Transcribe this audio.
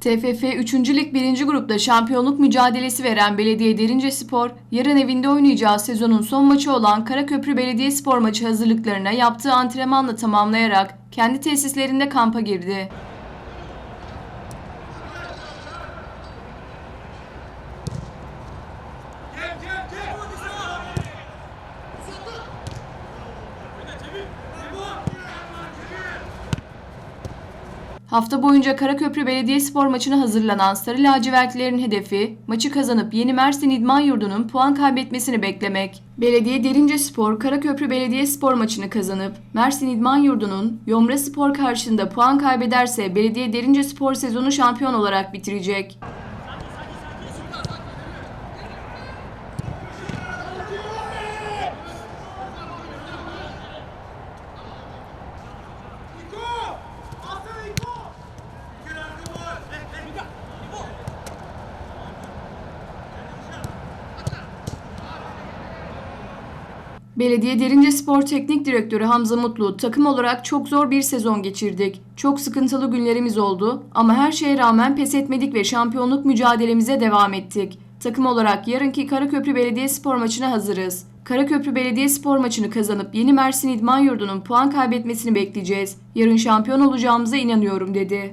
TFF 3. Lig 1. grupta şampiyonluk mücadelesi veren Belediye Derince Spor, yarın evinde oynayacağı sezonun son maçı olan Karaköprü Belediyespor maçı hazırlıklarına yaptığı antrenmanla tamamlayarak kendi tesislerinde kampa girdi. Hafta boyunca Karaköprü Belediyespor maçına hazırlanan Sarı Lacivertlilerin hedefi maçı kazanıp Yeni Mersin İdman Yurdu'nun puan kaybetmesini beklemek. Belediye Derince Spor Karaköprü Belediyespor maçını kazanıp Mersin İdman Yurdu'nun Yomra Spor karşısında puan kaybederse Belediye Derince Spor sezonu şampiyon olarak bitirecek. Belediye Derince Spor Teknik Direktörü Hamza Mutlu, takım olarak çok zor bir sezon geçirdik. Çok sıkıntılı günlerimiz oldu ama her şeye rağmen pes etmedik ve şampiyonluk mücadelemize devam ettik. Takım olarak yarınki Karaköprü Belediyespor maçına hazırız. Karaköprü Belediyespor maçını kazanıp Yeni Mersin İdman Yurdu'nun puan kaybetmesini bekleyeceğiz. Yarın şampiyon olacağımıza inanıyorum dedi.